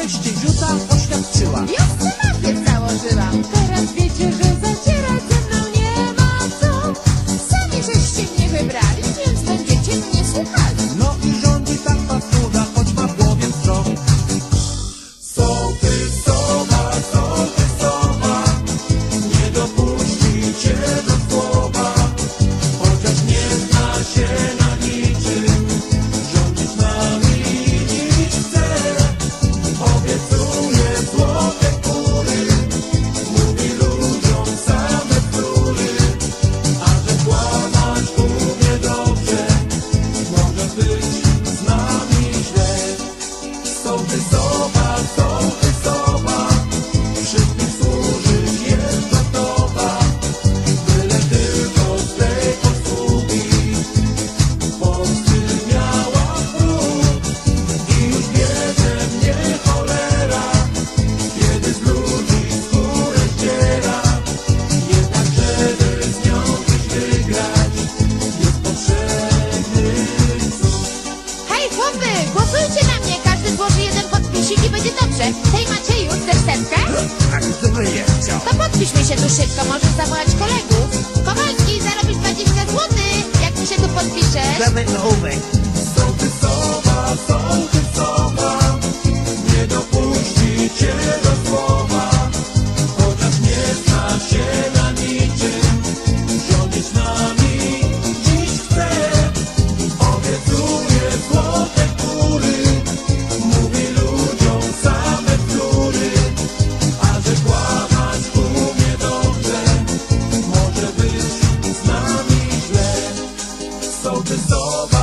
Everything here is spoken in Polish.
któreś dzieciuta oświadczyła. Już synapiec założyłam. Teraz wiecie, że zacierać ze mną nie ma co. Sami żeście mnie wybrali, więc będziecie mnie słuchali. No i rządzi tak pastuda, choć ma w głowie strop. Sołty, sowa, sołty, sowa, nie dopuści cię do słowa, chociaż nie zna się vez. Podpiszmy się tu szybko, możesz zawołać kolegów. Kowalski, zarobisz 20 zł, jak mi się tu podpiszesz. Cristóbal.